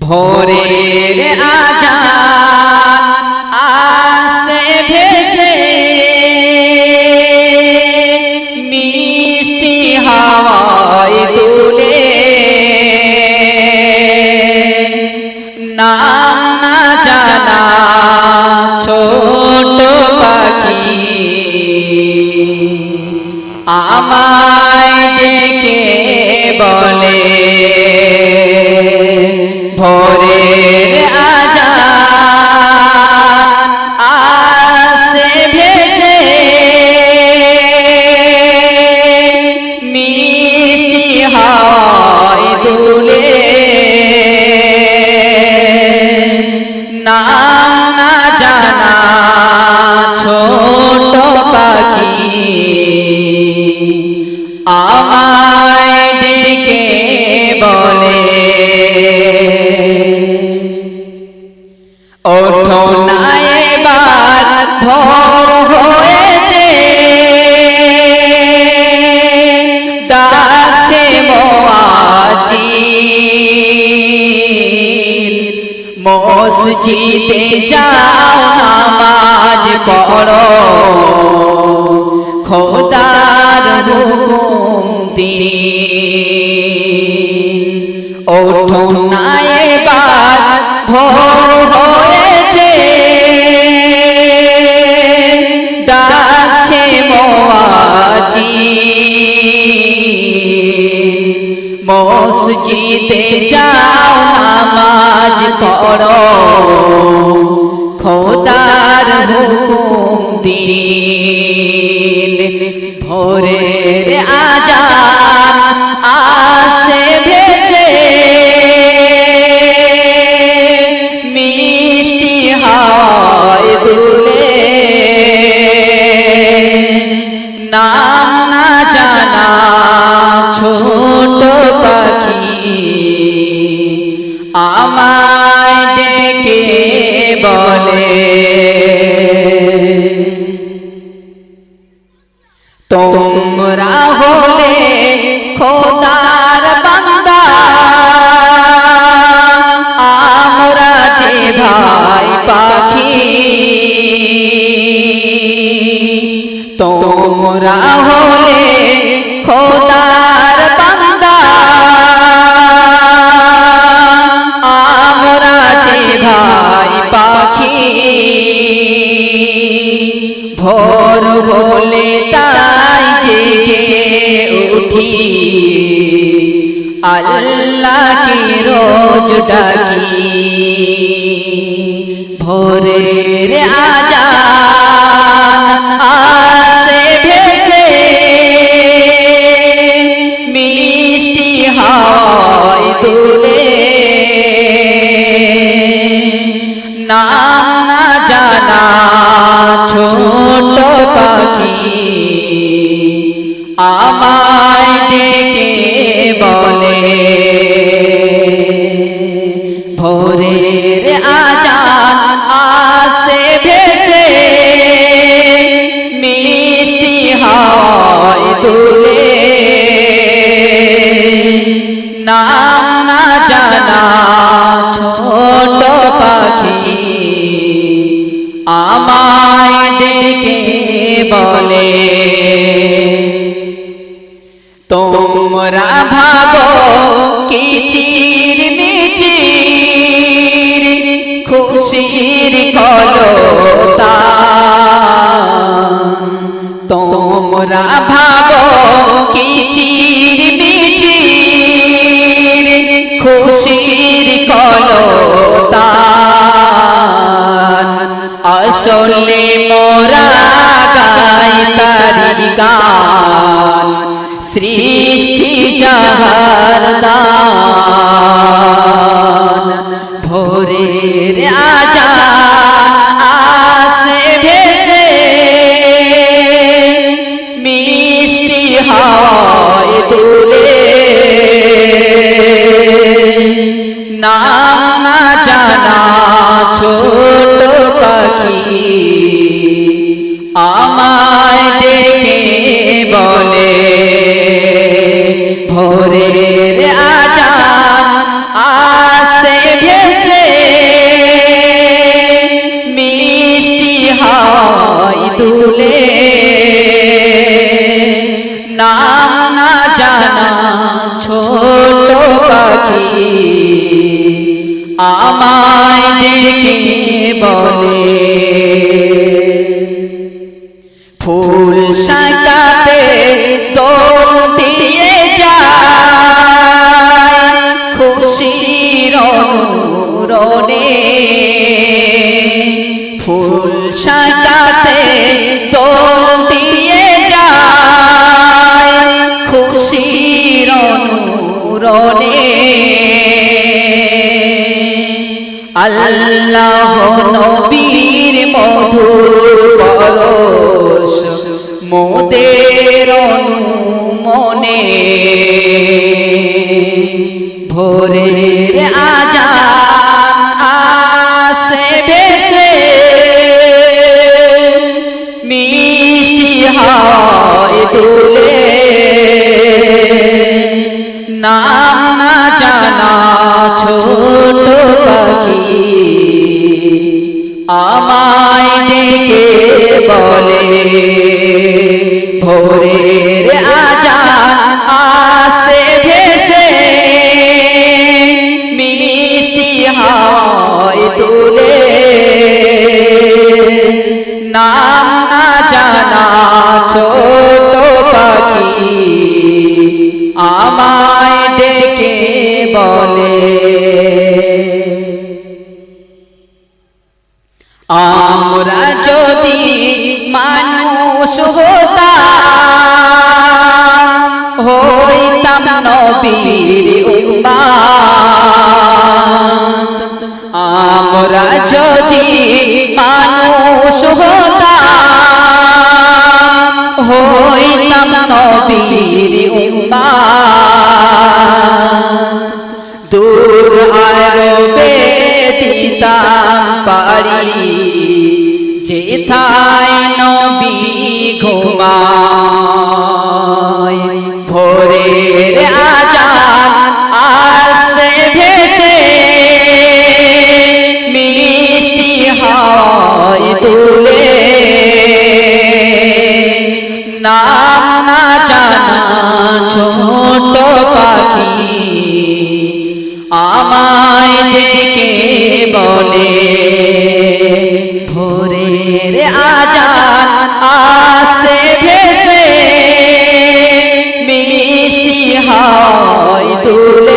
ভোরের আজান আসে ভেসে। মিষ্টি হাওয়ায় দুলে নাম না জানা ছোট পাখি আমায় ডেকে বলে ভোরের আজান আসে ভেসে। মিষ্টি হাওয়ায় দুলে। না ওঠো না এবার ভোর হয়েছে। ডাকছে মোয়াজি মসজিদে যাও নামাজ পড়ো। খোদার হুকুম দিন। ওঠো না এবার ভোর মসজিদে যাও নামাজ পড়ো। খোদার হুকুম দিন ভোরের আজান আসে ভেসে। মিষ্টি হয় বলে তোমরা হলে খোদার বান্দা। আমরা যে ভাই পাখি। তোমরা হলে খোদার ভোর হলে তাই জেগে উঠি। আল্লাহকে রোজ ডাকি। ভোরের আজান আসে ভেসে। মিষ্টি হয় নাম না বলে, তোমরা ভাবো কি চির মিচির খুশির কলতা তোমরা ভাবো কি চির মিচির খুশির কলতা আসলে মোরা নাম না জানা ছোট পাখি। আমায় ডেকে বলে, ফুল সাজাতে দোল দিয়ে যায়, খুশির রনে ফুল সাজাতে আল্লাহ নবীর মধুর পরশ মোদের মনে ভোরের আজান আসে মিষ্টি হয় না আমায় ডেকে বলে, ভোরের আজান আসে ভেসে। মিষ্টি হয় তুলে। নাম না জানা ছোট পাখি আমায় ডেকে বলে নবীর উম্মাত আমরা যদি মানুষ হতাম হইতাম নবীর উম্মাত দূর আরবে দিতাম পারি যেথায় আমায় ডেকে বলে ভোরের আজান আসে ভেসে মিষ্টি হয় তুলে